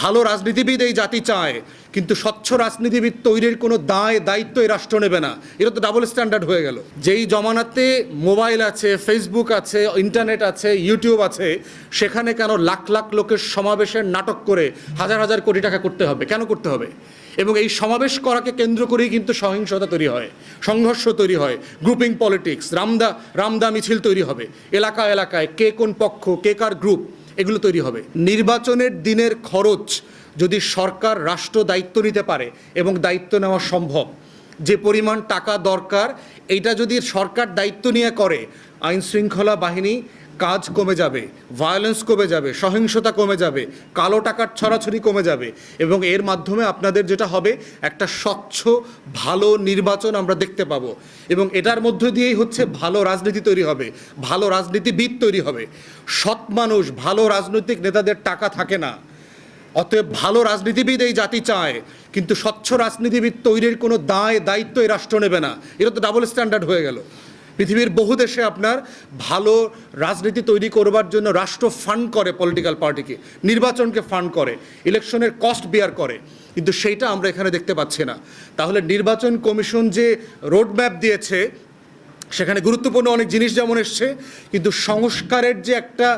ভালো রাজনীতিবিদ এই জাতি চায়, কিন্তু স্বচ্ছ রাজনীতিবিদ তৈরির কোনো দায়, দায়িত্ব এই রাষ্ট্র নেবে না। এটা তো ডাবল স্ট্যান্ডার্ড হয়ে গেল। যেই জমানাতে মোবাইল আছে ফেসবুক আছে ইন্টারনেট আছে ইউটিউব আছে, সেখানে কেন লাখ লাখ লোকের সমাবেশের নাটক করে হাজার হাজার কোটি টাকা করতে হবে? কেন করতে হবে? এবং এই সমাবেশ করাকে কেন্দ্র করেই কিন্তু সহিংসতা তৈরি হয়, সংঘর্ষ তৈরি হয় গ্রুপিং পলিটিক্স রামদা রামদা মিছিল তৈরি হবে। এলাকা এলাকায় কে কোন পক্ষ, কে কার গ্রুপ এগুলো তৈরি হবে। নির্বাচনের দিনের খরচ যদি সরকার রাষ্ট্র দায়িত্ব নিতে পারে এবং দায়িত্ব নেওয়া সম্ভব, যে পরিমাণ টাকা দরকার এটা যদি সরকার দায়িত্ব নিয়ে করে, আইনশৃঙ্খলা বাহিনী কাজ কমে যাবে ভায়োলেন্স কমে যাবে, সহিংসতা কমে যাবে, কালো টাকার ছড়াছড়ি কমে যাবে এবং এর মাধ্যমে আপনাদের যেটা হবে, একটা স্বচ্ছ, ভালো নির্বাচন আমরা দেখতে পাবো এবং এটার মধ্য দিয়েই হচ্ছে ভালো রাজনীতি তৈরি হবে, ভালো রাজনীতিবিদ তৈরি হবে। সৎ মানুষ, ভালো রাজনৈতিক নেতাদের টাকা থাকে না, অতএব ভালো রাজনীতিবিদ এই জাতি চায়, কিন্তু স্বচ্ছ রাজনীতিবিদ তৈরির কোনো দায়, দায়িত্ব এই রাষ্ট্র নেবে না। এটা তো ডাবল স্ট্যান্ডার্ড হয়ে গেল। পৃথিবীর বহু দেশে আপনার ভালো রাজনীতি তৈরি করবার জন্য রাষ্ট্র ফান্ড করে পলিটিক্যাল পার্টিকে নির্বাচনকে ফান্ড করে ইলেকশনের কস্ট বিয়ার করে, কিন্তু সেইটা আমরা এখানে দেখতে পাচ্ছি না। তাহলে নির্বাচন কমিশন যে রোডম্যাপ দিয়েছে, সেখানে গুরুত্বপূর্ণ অনেক জিনিস যেমন এসছে, কিন্তু সংস্কারের যে একটা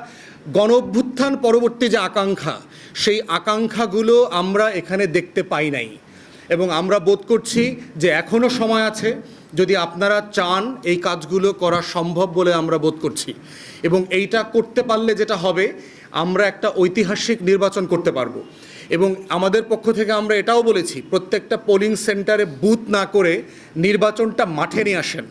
গণ অভ্যুত্থান পরবর্তী যে আকাঙ্ক্ষা, সেই আকাঙ্ক্ষাগুলো আমরা এখানে দেখতে পাই নাই। এবং আমরা বোধ করছি যে এখনও সময় আছে যদি আপনারা চান এই কাজগুলো করা সম্ভব বলে আমরা বোধ করছি, এবং এইটা করতে পারলে যেটা হবে, আমরা একটা ঐতিহাসিক নির্বাচন করতে পারব। এবং আমাদের পক্ষ থেকে আমরা এটাও বলেছি, প্রত্যেকটা পোলিং সেন্টারে বুথ না করে নির্বাচনটা মাঠে নিয়ে আসেন।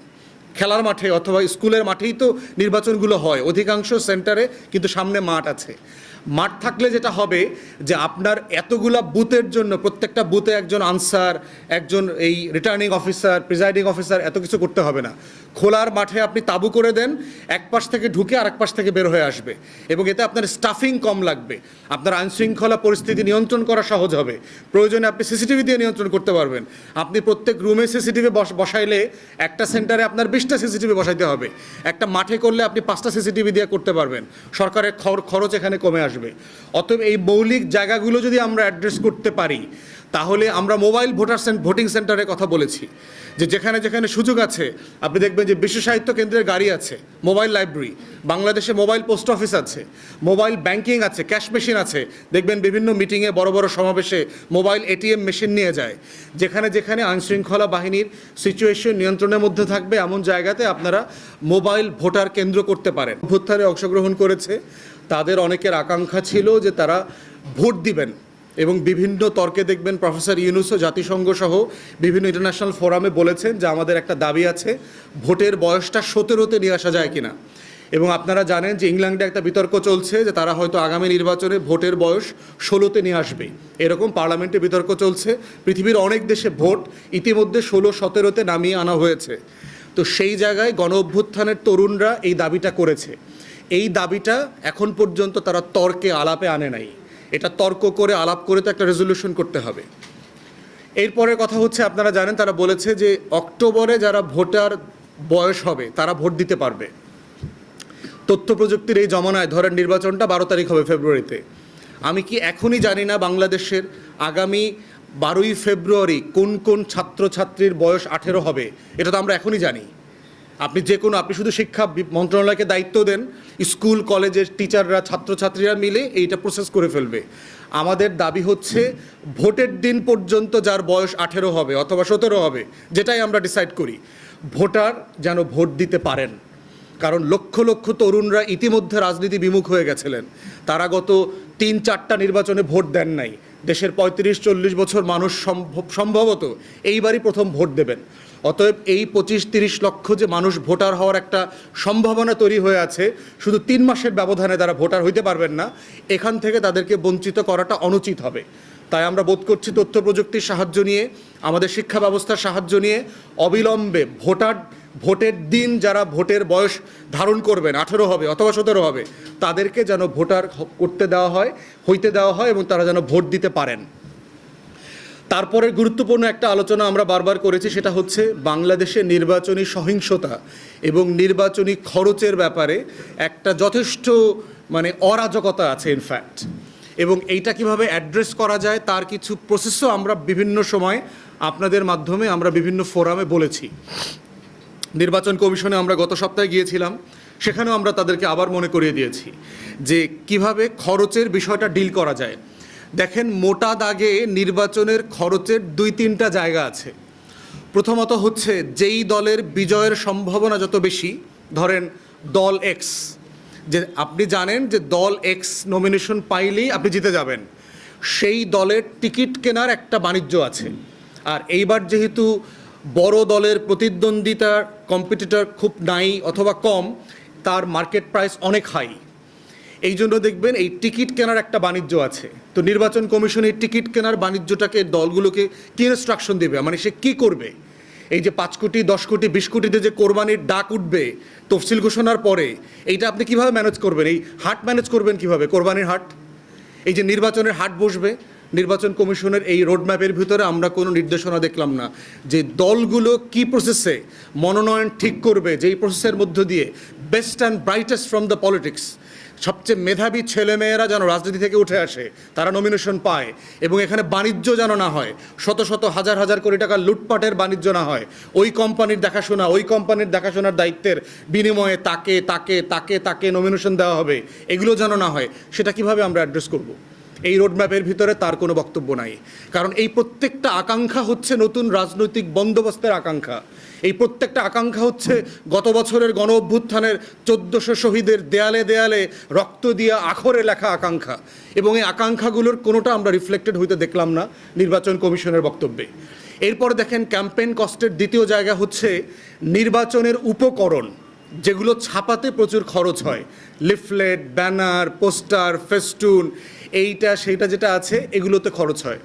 খেলার মাঠে অথবা স্কুলের মাঠেই তো নির্বাচনগুলো হয়, অধিকাংশ সেন্টারে কিন্তু সামনে মাঠ আছে। মাঠ থাকলে যেটা হবে যে আপনার এতগুলা বুথের জন্য, প্রত্যেকটা বুথে একজন আনসার, একজন এই রিটার্নিং অফিসার প্রিজাইডিং অফিসার এত কিছু করতে হবে না। খোলার মাঠে আপনি তাবু করে দেন, এক পাশ থেকে ঢুকে আরেক পাশ থেকে বের হয়ে আসবে এবং এতে আপনার স্টাফিং কম লাগবে। আপনার আইনশৃঙ্খলা পরিস্থিতি নিয়ন্ত্রণ করা সহজ হবে। প্রয়োজনে আপনি সিসিটিভি দিয়ে নিয়ন্ত্রণ করতে পারবেন। আপনি প্রত্যেক রুমে সিসিটিভি বসাইলে একটা সেন্টারে আপনার বিশটা সিসিটিভি বসাইতে হবে। একটা মাঠে করলে আপনি পাঁচটা সিসিটিভি দিয়ে করতে পারবেন। সরকারের খর- খরচ এখানে কমে আসবে। অতএব এই মৌলিক জায়গাগুলো যদি আমরা অ্যাড্রেস করতে পারি, তাহলে আমরা মোবাইল ভোটার ভোটিং সেন্টারের কথা বলেছি, যে যেখানে যেখানে সুযোগ আছে, আপনি দেখবেন যে বিশ্ব সাহিত্য কেন্দ্রের গাড়ি আছে মোবাইল লাইব্রেরি বাংলাদেশে মোবাইল পোস্ট অফিস আছে মোবাইল ব্যাংকিং আছে ক্যাশ মেশিন আছে, দেখবেন বিভিন্ন মিটিংয়ে বড় বড় সমাবেশে মোবাইল এটিএম মেশিন নিয়ে যায়, যেখানে যেখানে আইনশৃঙ্খলা বাহিনীর সিচুয়েশন নিয়ন্ত্রণের মধ্যে থাকবে, এমন জায়গাতে আপনারা মোবাইল ভোটার কেন্দ্র করতে পারেন। অভ্যুত্থানে অংশগ্রহণ করেছে তাদের অনেকের আকাঙ্ক্ষা ছিল যে তারা ভোট দিবেন এবং বিভিন্ন তর্কে দেখবেন প্রফেসর ইউনুসও জাতিসংঘ সহ বিভিন্ন ইন্টারন্যাশনাল ফোরামে বলেছেন যে আমাদের একটা দাবি আছে, ভোটের বয়সটা সতেরোতে নিয়ে আসা যায় কিনা। এবং আপনারা জানেন যে ইংল্যান্ডে একটা বিতর্ক চলছে যে তারা হয়তো আগামী নির্বাচনে ভোটের বয়স ষোলোতে নিয়ে আসবে। এরকম পার্লামেন্টে বিতর্ক চলছে, পৃথিবীর অনেক দেশে ভোট ইতিমধ্যে ষোলো সতেরোতে নামিয়ে আনা হয়েছে। তো সেই জায়গায় গণ অভ্যুত্থানের তরুণরা এই দাবিটা করেছে। এই দাবিটা এখন পর্যন্ত তারা তর্কে আলাপে আনে নাই। এটা তর্ক করে, আলাপ করে তো একটা রেজলিউশন করতে হবে। এরপরের কথা হচ্ছে, আপনারা জানেন, তারা বলেছে যে অক্টোবরে যারা ভোটার বয়স হবে, তারা ভোট দিতে পারবে। তথ্য প্রযুক্তির এই জমানায়, ধরেন নির্বাচনটা বারো তারিখ হবে ফেব্রুয়ারিতে। আমি কি এখনই জানি না বাংলাদেশের আগামী বারোই ফেব্রুয়ারি কোন কোন ছাত্রছাত্রীর বয়স আঠেরো হবে, এটা তো আমরা এখনই জানি। আপনি যে কোনো, আপনি শুধু শিক্ষা মন্ত্রণালয়কে দায়িত্ব দেন, স্কুল, কলেজের টিচাররা, ছাত্রছাত্রীরা মিলে এইটা প্রসেস করে ফেলবে। আমাদের দাবি হচ্ছে ভোটের দিন পর্যন্ত যার বয়স আঠেরো হবে অথবা সতেরো হবে, যেটাই আমরা ডিসাইড করি, ভোটার যেন ভোট দিতে পারেন। কারণ লক্ষ লক্ষ তরুণরা ইতিমধ্যে রাজনীতি বিমুখ হয়ে গেছিলেন। তারা গত তিন চারটা নির্বাচনে ভোট দেন নাই। দেশের পঁয়ত্রিশ, চল্লিশ বছর মানুষ সম্ভব সম্ভবত এইবারই প্রথম ভোট দেবেন। অতএব এই পঁচিশ তিরিশ লক্ষ যে মানুষ ভোটার হওয়ার একটা সম্ভাবনা তৈরি হয়ে আছে, শুধু তিন মাসের ব্যবধানে তারা ভোটার হইতে পারবেন না, এখান থেকে তাদেরকে বঞ্চিত করাটা অনুচিত হবে। তাই আমরা বোধ করছি তথ্য প্রযুক্তির সাহায্য নিয়ে, আমাদের শিক্ষা ব্যবস্থার সাহায্য নিয়ে অবিলম্বে ভোটার, ভোটের দিন যারা ভোটের বয়স ধারণ করবেন, আঠেরো হবে অথবা সতেরো হবে, তাদেরকে যেন ভোটার করতে দেওয়া হয়, হইতে দেওয়া হয় এবং তারা যেন ভোট দিতে পারেন। তারপরে গুরুত্বপূর্ণ একটা আলোচনা আমরা বারবার করেছি, সেটা হচ্ছে বাংলাদেশে নির্বাচনী সহিংসতা এবং নির্বাচনী খরচের ব্যাপারে একটা যথেষ্ট মানে অরাজকতা আছে ইনফ্যাক্ট এবং এইটা কীভাবে অ্যাড্রেস করা যায়, তার কিছু প্রসেসও আমরা বিভিন্ন সময় আপনাদের মাধ্যমে আমরা বিভিন্ন ফোরামে বলেছি। নির্বাচন কমিশনে আমরা গত সপ্তাহে গিয়েছিলাম, সেখানেও আমরা তাদেরকে আবার মনে করিয়ে দিয়েছি যে কীভাবে খরচের বিষয়টা ডিল করা যায়। দেখেন মোটা দাগে নির্বাচনের খরচের দুই তিনটা জায়গা আছে। প্রথমত হচ্ছে যেই দলের বিজয়ের সম্ভাবনা যত বেশি, ধরেন দল এক্স যে আপনি জানেন যে দল এক্স নমিনেশন পাইলেই আপনি জিতে যাবেন। সেই দলের টিকিট কেনার একটা বাণিজ্য আছে। আর এইবার যেহেতু বড় দলের প্রতিদ্বন্দ্বিতার কম্পিটিটর খুব নাই অথবা কম, তার মার্কেট প্রাইস অনেক হাই এই জন্য দেখবেন এই টিকিট কেনার একটা বাণিজ্য আছে। তো নির্বাচন কমিশন এই টিকিট কেনার বাণিজ্যটাকে দলগুলোকে কী ইনস্ট্রাকশন দেবে? মানে সে কী করবে? এই যে পাঁচ কোটি, দশ কোটি, বিশ কোটিতে যে কোরবানির ডাক উঠবে, তফসিল ঘোষণার পরে, এইটা আপনি কীভাবে ম্যানেজ করবেন? এই হাট ম্যানেজ করবেন কীভাবে? কোরবানির হাট? এই যে নির্বাচনের হাট বসবে, নির্বাচন কমিশনের এই রোডম্যাপের ভিতরে আমরা কোনো নির্দেশনা দেখলাম না। যে দলগুলো কি প্রসেসে মনোনয়ন ঠিক করবে, যেই প্রসেসের মধ্য দিয়ে best and brightest from the politics সবচেয়ে মেধাবী ছেলেমেয়েরা যেন রাজনীতি থেকে উঠে আসে, তারা নমিনেশন পায় এবং এখানে বাণিজ্য যেন না হয়, শত শত হাজার হাজার কোটি টাকা লুটপাটের বাণিজ্য না হয়, ওই কোম্পানির দেখাশোনা, ওই কোম্পানির দেখাশোনার দায়িত্বের বিনিময়ে তাকে তাকে তাকে তাকে নমিনেশন দেওয়া হবে, এগুলো যেন না হয়, সেটা কীভাবে আমরা অ্যাড্রেস করব? এই রোডম্যাপের ভিতরে তার কোনো বক্তব্য নাই। কারণ এই প্রত্যেকটা আকাঙ্ক্ষা হচ্ছে নতুন রাজনৈতিক বন্দোবস্তের আকাঙ্ক্ষা। এই প্রত্যেকটা আকাঙ্ক্ষা হচ্ছে গত বছরের গণ অভ্যুত্থানের চোদ্দোশো শহীদের দেয়ালে দেয়ালে রক্ত দিয়ে আখরে লেখা আকাঙ্ক্ষা। এবং এই আকাঙ্ক্ষাগুলোর কোনোটা আমরা রিফ্লেক্টেড হইতে দেখলাম না নির্বাচন কমিশনের বক্তব্যে। এরপর দেখেন ক্যাম্পেইন কস্টের দ্বিতীয় জায়গা হচ্ছে নির্বাচনের উপকরণ, যেগুলো ছাপাতে প্রচুর খরচ হয়। লিফলেট ব্যানার পোস্টার ফেস্টুন এইটা, সেইটা যেটা আছে, এগুলোতে খরচ হয়।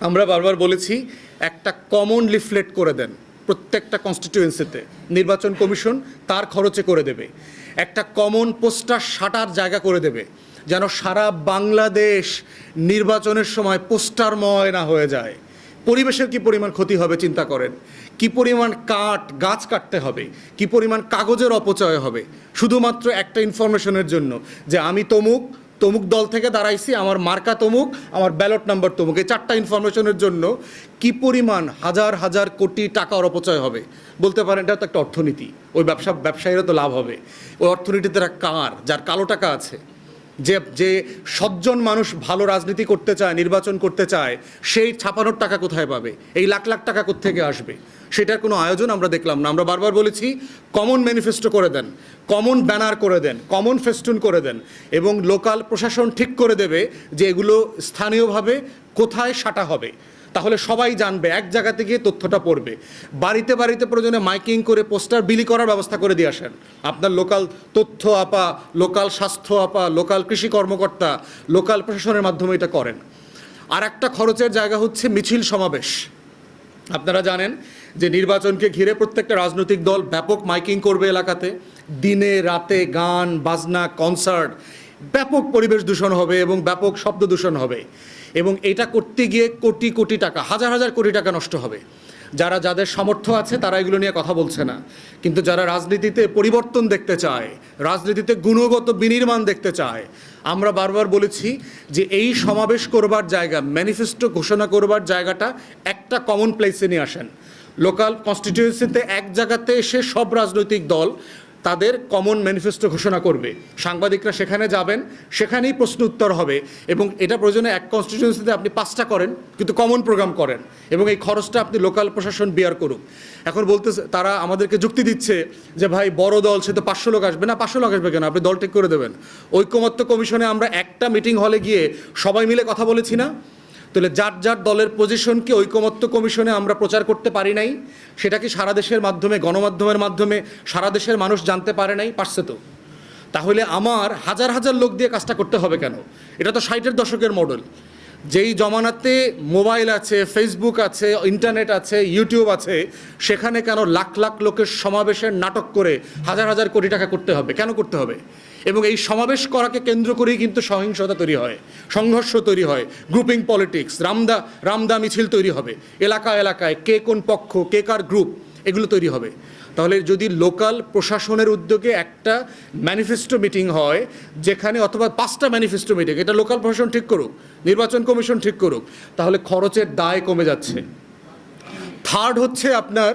আমরা বারবার বলেছি, একটা কমন লিফলেট করে দেন প্রত্যেকটা কনস্টিটিউয়েন্সিতে নির্বাচন কমিশন তার খরচে করে দেবে। একটা কমন পোস্টার সাটার জায়গা করে দেবে, যেন সারা বাংলাদেশ নির্বাচনের সময় পোস্টারময় না হয়ে যায়। পরিবেশের কি পরিমাণ ক্ষতি হবে, চিন্তা করেন। কি পরিমাণ কাঠ, গাছ কাটতে হবে, কি পরিমাণ কাগজের অপচয় হবে। শুধুমাত্র একটা ইনফরমেশনের জন্য যে, আমি তমুক তমুক দল থেকে দাঁড়াইছি, আমার মার্কা তমুক, আমার ব্যালট নাম্বার তমুক। এই চারটা ইনফরমেশনের জন্য কি পরিমাণ হাজার হাজার কোটি টাকার অপচয় হবে? বলতে পারেন, এটা তো একটা অর্থনীতি। ওই ব্যবসা ব্যবসায়ীরা তো লাভ হবে। ওই অর্থনীতিতে কার? যার কালো টাকা আছে। যে যে সজ্জন মানুষ ভালো রাজনীতি করতে চায়, নির্বাচন করতে চায়, সেই ছাপানোর টাকা কোথায় পাবে? এই লাখ লাখ টাকা কোত্থেকে আসবে? সেটার কোনো আয়োজন আমরা দেখলাম না। আমরা বারবার বলেছি কমন ম্যানিফেস্টো করে দেন কমন ব্যানার করে দেন কমন ফেস্টুন করে দেন এবং লোকাল প্রশাসন ঠিক করে দেবে যে এগুলো স্থানীয়ভাবে কোথায় সাটা হবে। তাহলে সবাই জানবে, এক জায়গাতে গিয়ে তথ্যটা পড়বে। বাড়িতে বাড়িতে প্রয়োজনে মাইকিং করে পোস্টার বিলি করার ব্যবস্থা করে দিয়ে আসেন। আপনার লোকাল তথ্য আপা, লোকাল স্বাস্থ্য আপা, লোকাল কৃষি কর্মকর্তা, লোকাল প্রশাসনের মাধ্যমে এটা করেন। আর একটা খরচের জায়গা হচ্ছে মিছিল সমাবেশ। আপনারা জানেন যে নির্বাচনকে ঘিরে প্রত্যেকটা রাজনৈতিক দল ব্যাপক মাইকিং করবে এলাকাতে। দিনে, রাতে গান, বাজনা, কনসার্ট, ব্যাপক পরিবেশ দূষণ হবে এবং ব্যাপক শব্দ দূষণ হবে। এবং এটা করতে গিয়ে কোটি কোটি টাকা, হাজার হাজার কোটি টাকা নষ্ট হবে। যারা যাদের সামর্থ্য আছে তারা এগুলো নিয়ে কথা বলছে না। কিন্তু যারা রাজনীতিতে পরিবর্তন দেখতে চায়, রাজনীতিতে গুণগত বিনির্মাণ দেখতে চায়, আমরা বারবার বলেছি যে এই সমাবেশ করবার জায়গা ম্যানিফেস্টো ঘোষণা করবার জায়গাটা একটা কমন প্লেসে নিয়ে আসেন। লোকাল কনস্টিটিউয়েন্সিতে এক জায়গাতে এসে সব রাজনৈতিক দল তাদের কমন ম্যানিফেস্টো ঘোষণা করবে। সাংবাদিকরা সেখানে যাবেন, সেখানেই প্রশ্ন উত্তর হবে এবং এটা প্রয়োজনে এক কনস্টিটিউয়েন্সিতে আপনি পাঁচটা করেন, কিন্তু কমন প্রোগ্রাম করেন এবং এই খরচটা আপনি লোকাল প্রশাসন বিয়ার করুক। এখন বলতে তারা আমাদেরকে যুক্তি দিচ্ছে যে, ভাই, বড় দল, সে তো পাঁচশো লোক আসবে। না, পাঁচশো লোক আসবে কেন? আপনি দল ঠিক করে দেবেন। ঐক্যমত্য কমিশনে আমরা একটা মিটিং হলে গিয়ে সবাই মিলে কথা বলেছি না? তাহলে যার যার দলের পজিশনকে ঐকমত্য কমিশনে আমরা প্রচার করতে পারি নাই, সেটা কি সারা দেশের মাধ্যমে, গণমাধ্যমের মাধ্যমে সারা দেশের মানুষ জানতে পারে নাই? পারছে তো। তাহলে আমার হাজার হাজার লোক দিয়ে কাজটা করতে হবে কেন? এটা তো ষাটের দশকের মডেল যেই জমানাতে মোবাইল আছে ফেসবুক আছে ইন্টারনেট আছে ইউটিউব আছে, সেখানে কেন লাখ লাখ লোকের সমাবেশের নাটক করে হাজার হাজার কোটি টাকা করতে হবে? কেন করতে হবে? এবং এই সমাবেশ করাকে কেন্দ্র করেই কিন্তু সহিংসতা তৈরি হয়, সংঘর্ষ তৈরি হয় গ্রুপিং পলিটিক্স রামদা রামদা মিছিল তৈরি হবে। এলাকা এলাকায় কে কোন পক্ষ, কে কার গ্রুপ এগুলো তৈরি হবে। তাহলে যদি লোকাল প্রশাসনের উদ্যোগে একটা ম্যানিফেস্টো মিটিং হয়, যেখানে অথবা পাঁচটা ম্যানিফেস্টো মিটিং এটা লোকাল প্রশাসন ঠিক করুক, নির্বাচন কমিশন ঠিক করুক, তাহলে খরচের দায় কমে যাচ্ছে। থার্ড হচ্ছে আপনার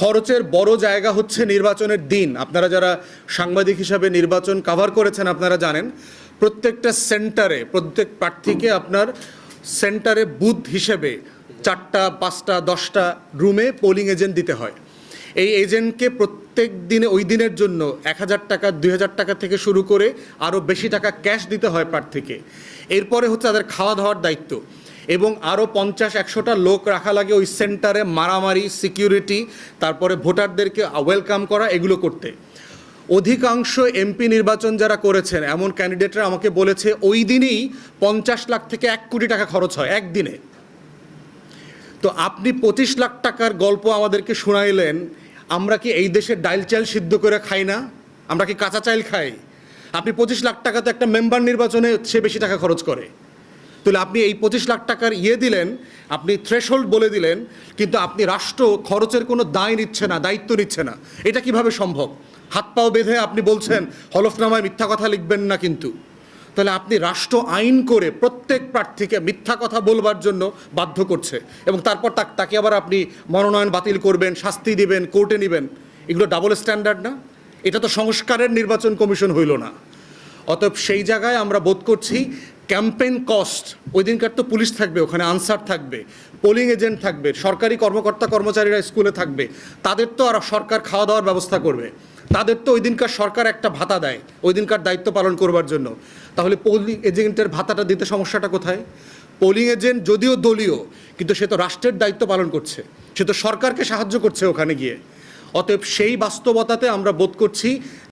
খরচের বড় জায়গা হচ্ছে নির্বাচনের দিন। আপনারা যারা সাংবাদিক হিসাবে নির্বাচন কভার করেছেন, আপনারা জানেন, প্রত্যেকটা সেন্টারে প্রত্যেক প্রার্থীকে আপনার সেন্টারে বুথ হিসেবে চারটা, পাঁচটা, দশটা রুমে পোলিং এজেন্ট দিতে হয়। এই এজেন্টকে প্রত্যেক দিনে ওই দিনের জন্য এক হাজার টাকা, দুই হাজার টাকা থেকে শুরু করে আরও বেশি টাকা ক্যাশ দিতে হয় প্রার্থীকে। এরপরে হচ্ছে তাদের খাওয়া দাওয়ার দায়িত্ব এবং আরও পঞ্চাশ, একশোটা লোক রাখা লাগে ওই সেন্টারে মারামারি, সিকিউরিটি, তারপরে ভোটারদেরকে ওয়েলকাম করা, এগুলো করতে। অধিকাংশ এমপি নির্বাচন যারা করেছেন, এমন ক্যান্ডিডেটরা আমাকে বলেছে, ওই দিনেই পঞ্চাশ লাখ থেকে এক কোটি টাকা খরচ হয়, একদিনে। তো আপনি পঁচিশ লাখ টাকার গল্প আমাদেরকে শোনাইলেন আমরা কি এই দেশে ডাইল চাল সিদ্ধ করে খাই না? আমরা কি কাঁচা চাইল খাই? আপনি পঁচিশ লাখ টাকা তো একটা মেম্বার নির্বাচনে সে বেশি টাকা খরচ করে। তাহলে আপনি এই পঁচিশ লাখ টাকার ইয়ে দিলেন, আপনি থ্রেশহোল্ড বলে দিলেন, কিন্তু আপনি রাষ্ট্র খরচের কোনো দায় নিচ্ছে না, দায়িত্ব নিচ্ছে না। এটা কীভাবে সম্ভব? হাত পাও বেঁধে আপনি বলছেন, হলফনামায় মিথ্যা কথা লিখবেন না কিন্তু। তাহলে আপনি রাষ্ট্র আইন করে প্রত্যেক প্রার্থীকে মিথ্যা কথা বলবার জন্য বাধ্য করছে। এবং তারপর তাক- আবার আপনি মনোনয়ন বাতিল করবেন, শাস্তি দিবেন, কোর্টে নেবেন। এগুলো ডাবল স্ট্যান্ডার্ড না? এটা তো সংস্কারের নির্বাচন কমিশন হইল না। অতএব সেই জায়গায় আমরা বোধ করছি ক্যাম্পেইন কস্ট ওই দিনকার তো পুলিশ থাকবে, ওখানে আনসার থাকবে পোলিং এজেন্ট থাকবে, সরকারি কর্মকর্তা কর্মচারীরা স্কুলে থাকবে, তাদের তো আর সরকার খাওয়া দাওয়ার ব্যবস্থা করবে। তাদের তো ওই দিনকার সরকার একটা ভাতা দেয় ওই দিনকার দায়িত্ব পালন করবার জন্য। তাহলে পোলিং এজেন্টের ভাতাটা দিতে সমস্যাটা কোথায়? পোলিং এজেন্ট যদিও দলীয়, কিন্তু সে তো রাষ্ট্রের দায়িত্ব পালন করছে। সে তো সরকারকে সাহায্য করছে ওখানে গিয়ে। অতএব সেই বাস্তবতাতে আমরা বোধ করছি